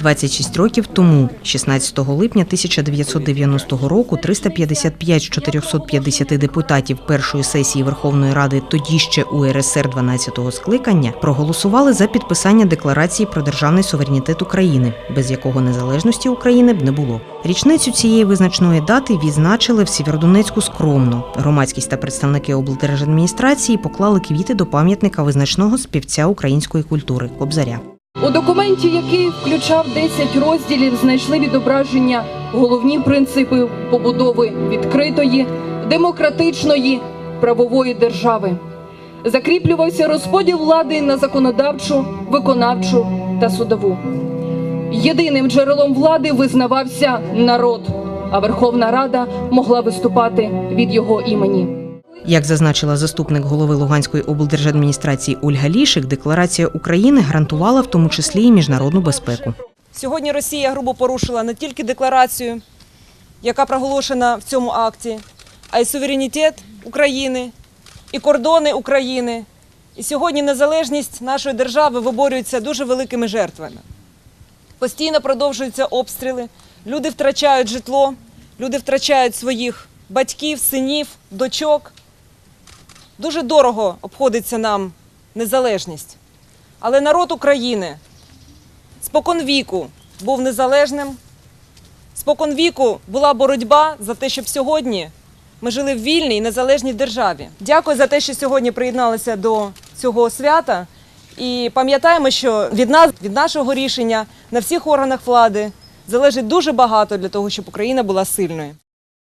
26 років тому, 16 липня 1990 року, 355 з 450 депутатів першої сесії Верховної Ради тоді ще УРСР 12-го скликання проголосували за підписання декларації про державний суверенітет України, без якого незалежності України б не було. Річницю цієї визначної дати відзначили в Сєвєродонецьку скромно. Громадськість та представники облдержадміністрації поклали квіти до пам'ятника визначного співця української культури Кобзаря. У документі, який включав 10 розділів, знайшли відображення головні принципи побудови відкритої, демократичної правової держави. Закріплювався розподіл влади на законодавчу, виконавчу та судову. Єдиним джерелом влади визнавався народ, а Верховна Рада могла виступати від його імені. Як зазначила заступник голови Луганської облдержадміністрації Ольга Лішик, декларація України гарантувала в тому числі і міжнародну безпеку. Сьогодні Росія грубо порушила не тільки декларацію, яка проголошена в цьому акті, а й суверенітет України, і кордони України. І сьогодні незалежність нашої держави виборюється дуже великими жертвами. Постійно продовжуються обстріли, люди втрачають житло, люди втрачають своїх батьків, синів, дочок. Дуже дорого обходиться нам незалежність. Але народ України спокон віку був незалежним. Спокон віку була боротьба за те, щоб сьогодні ми жили в вільній і незалежній державі. Дякую за те, що сьогодні приєдналися до цього свята. І пам'ятаємо, що від нас, від нашого рішення на всіх органах влади залежить дуже багато для того, щоб Україна була сильною.